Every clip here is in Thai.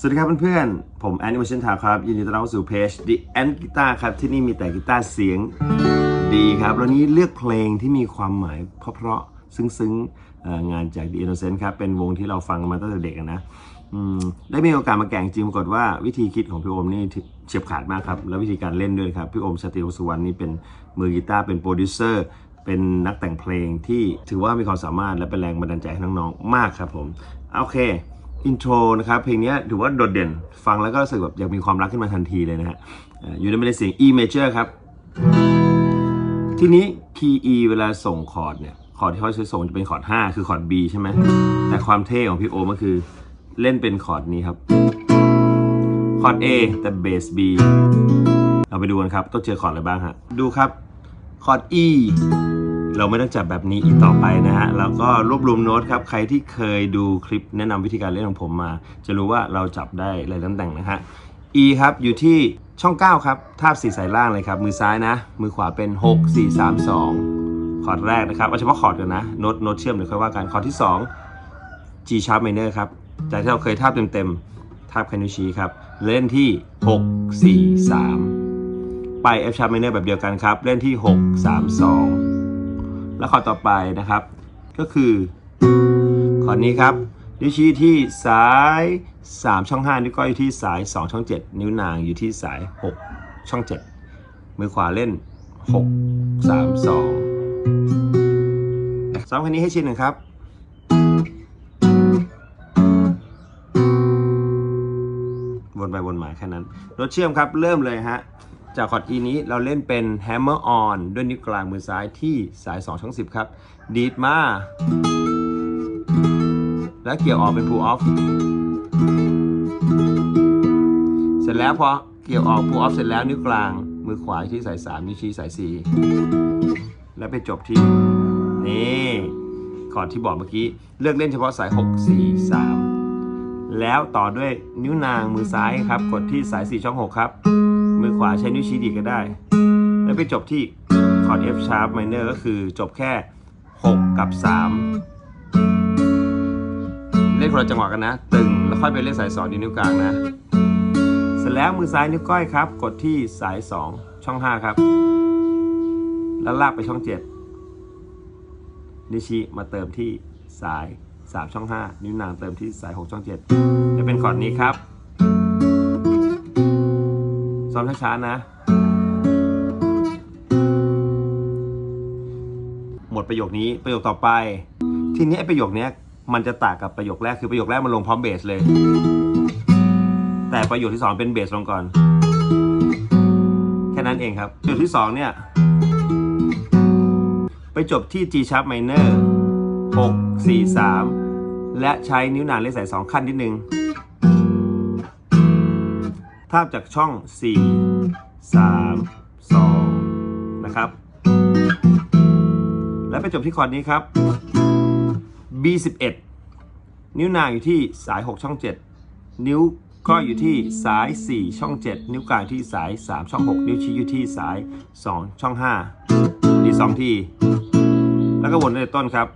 สวัสดีครับเพื่อนๆ ผมแอนิเมชันทาครับ ยินดีต้อนรับสู่เพจ The Ant Guitar ครับ ที่นี่มีแต่กีตาร์เสียงดีครับ แล้วนี้เลือกเพลงที่มีความหมายเพราะๆซึ้งๆ งานจาก The Innocent ครับ เป็นวงที่เราฟังมาตั้งแต่เด็กนะได้มีโอกาสมาแก่งจริงปรากฏว่าวิธีคิดของพี่โอมนี่เฉียบขาดมากครับ แล้ววิธีการเล่นด้วยครับ พี่โอมสติลสุวรรณนี่เป็นมือกีตาร์เป็นโปรดิวเซอร์เป็นนักแต่งเพลงที่ถือว่ามีความสามารถและเป็นแรงบันดาลใจให้น้องๆมากครับผมโอเค อินโทรนะครับเพลงนี้ถือว่าโดดเด่นฟังแล้วก็รู้สึกแบบอยากมีความรักขึ้นมาทันทีเลยนะฮะอยู่ในเมล็ดเสียง E major ครับ ทีนี้คีย์ E เวลาส่งคอร์ดเนี่ยคอร์ดที่เขาใช้ส่งจะเป็นคอร์ด 5 คือคอร์ด B ใช่ไหมแต่ความเท่ของพี่โอมก็คือเล่นเป็นคอร์ดนี้ครับคอร์ด A แต่เบส B เราไปดูกันครับ ต้องเจอคอร์ดอะไรบ้างฮะดูครับคอร์ด E เราไม่ต้องจับแบบนี้อีกต่อไปนะฮะแล้วก็รวบรวมโน้ตครับ ใครที่เคยดูคลิปแนะนำวิธีการเล่นของผมมา จะรู้ว่าเราจับได้หลายตำแหน่งนะฮะ E ครับอยู่ที่ช่อง 9 ครับ ทาบสีสายล่างเลยครับ มือซ้ายนะ มือขวาเป็น 6 4 3 2 คอร์ดแรกนะครับเอาเฉพาะคอร์ดกันนะ โน้ตโน้ตเชื่อมเดี๋ยวค่อยว่ากัน คอร์ดที่ 2 G sharp minor ครับ จากที่เราเคยทาบเต็มๆ ทาบแคนุวชี้ครับ เล่นที่ 6 4 3 ไป F sharp minor แบบเดียวกันครับ เล่นที่ 6 3 2 แล้วคอร์ดต่อไปนะครับ ก็คือคอร์ดนี้ครับ นิ้วชี้ที่สาย 3 ช่อง 5 นิ้วก้อยอยู่ที่สาย 2 ช่อง 7 นิ้วนางอยู่ที่สาย 6 ช่อง 7 มือขวาเล่น 6 3 2ซ้อมคันนี้ให้ชินหนึ่งครับวนไปวนมาแค่นั้นรถเชื่อมครับเริ่มเลยฮะ จากคอร์ด E นี้เราเล่นเป็น Hammer on ด้วยนิ้วกลางมือซ้ายที่สาย2ช่อง10 ครับ ดีดมา แล้วเกี่ยวออกเป็น pull off เสร็จแล้วพอเกี่ยวออก pull off เสร็จแล้วนิ้วกลางมือขวาที่สาย3นิ้วชี้สาย 4 แล้วไปจบที่ นี่คอร์ดที่บอกเมื่อกี้ เลือกเล่นเฉพาะสาย 6 4 3 แล้วต่อด้วยนิ้วนางมือซ้ายครับ กดที่สาย 4 ช่อง 6 ครับ ขวาใช้นิ้วชี้ดีก็ได้ แล้วไปจบที่คอร์ด F sharp minor ก็คือจบแค่ 6 กับ 3 เล่นคนละจังหวะกันนะ ตึง แล้วค่อยไปเล่นสาย2นิ้วกลางนะ เสร็จแล้วมือซ้ายนิ้วก้อยครับ กดที่สาย 2 ช่อง 5 ครับ แล้วลากไปช่อง 7 นิ้วชี้มาเติมที่สาย 3 ช่อง 5 นิ้วนางเติมที่สาย 6 ช่อง 7 จะเป็นคอร์ดนี้ครับ ซ้อมช้าๆนะ หมดประโยคนี้ประโยคต่อไป ทีนี้ประโยคนี้มันจะต่างกับประโยคแรกคือประโยคแรกมันลงพร้อมเบสเลย แต่ประโยคที่สองเป็นเบสลงก่อน แค่นั้นเองครับประโยคที่สองเนี่ยไปจบที่ G sharp minor 6 4 3 และใช้นิ้วนางเล่นสายสองขั้นนิดนึง ทาบจากช่อง 4 3 2 นะครับ แล้วไปจบที่คอร์ดนี้ครับ B11 นิ้วนางอยู่ที่สาย 6 ช่อง 7 นิ้วก็อยู่ที่สาย 4 ช่อง 7 นิ้วกลางที่สาย 3 ช่อง 6 นิ้วชี้อยู่ที่สาย 2 ช่อง 5 ดี2ที แล้วก็วนในต้นครับ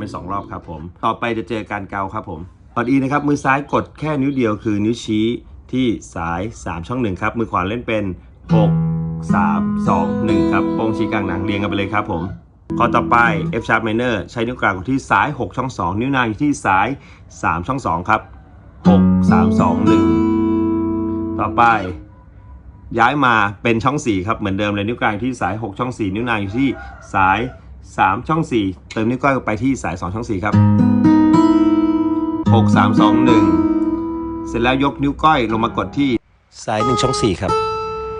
ำเป็น2รอบครับผม ต่อไปจะเจอการเกาครับผมคอร์ด E นะครับมือซ้ายกดแค่นิ้วเดียวคือนิ้วชี้ที่สาย 3 ช่อง1ครับมือขวาเล่นเป็น 6 3 2 1 ครับโป้งชี้กลางหนังเรียงกันไปเลยครับผมคอต่อไป F sharp minor ใช้นิ้วกลางกดที่สาย 6 ช่อง 2 นิ้วนางอยู่ที่สาย 3 ช่อง 2 ครับ 6 3 2 1 ต่อไป ย้ายมาเป็นช่อง 4 ครับ เหมือนเดิมเลยนิ้วกลางที่สาย 6 ช่อง 4 นิ้วนางอยู่ที่สาย 3 ช่อง 4 เติมนิ้วก้อยไปที่สาย 2 ช่อง 4 ครับ 6 3 2 1 เสร็จแล้วยกนิ้วก้อยลงมากดที่สาย 1 ช่อง 4 ครับ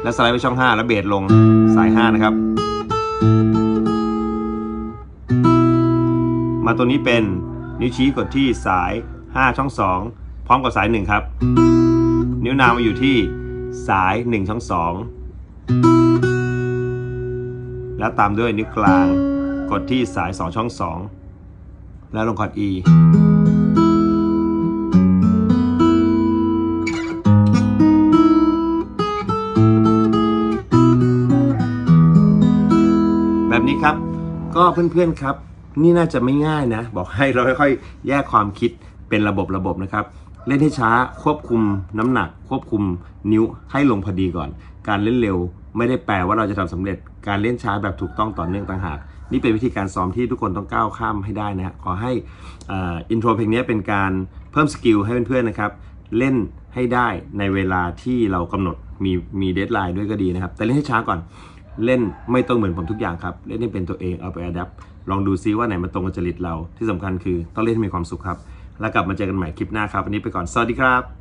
แล้วสไลด์ไปช่อง 5 แล้วเบสลงสาย 5 นะครับ มาตัวนี้เป็นนิ้วชี้กดที่สาย 5 ช่อง 2 พร้อมกับสาย 1 ครับ นิ้วนางมาอยู่ที่สาย 1 ช่อง 2 แล้วตามด้วยนิ้วกลาง กดที่สาย 2 ช่อง 2 แล้วลงคอร์ด E แบบนี้ครับ ก็เพื่อนๆครับ นี่น่าจะไม่ง่ายนะ บอกให้เราค่อยๆ แยกความคิดเป็นระบบระบบนะครับ เล่นให้ช้าควบคุมน้ำหนัก ควบคุมนิ้วให้ลงพอดีก่อน การเล่นเร็วไม่ได้แปลว่าเราจะทำสำเร็จ การเล่นช้าแบบถูกต้องต่อเนื่องต่างหาก นี่เป็นวิธีการซ้อมที่ทุกคนต้องก้าวข้ามให้ได้นะฮะขอให้อินโทรเพลงนี้เป็นการเพิ่มสกิลให้เพื่อนๆนะครับเล่นให้ได้ในเวลาที่เรากำหนดมีมีเดทไลน์ด้วยก็ดีนะครับ แต่เล่นให้ช้าก่อนเล่นไม่ต้องเหมือนผมทุกอย่างครับ เล่นให้เป็นตัวเองเอาไปอัดลองดูซิว่าไหนมันตรงกับจริตเราที่สำคัญคือต้องเล่นให้มีความสุขครับ แล้วกลับมาเจอกันใหม่คลิปหน้าครับวันนี้ไปก่อนสวัสดีครับ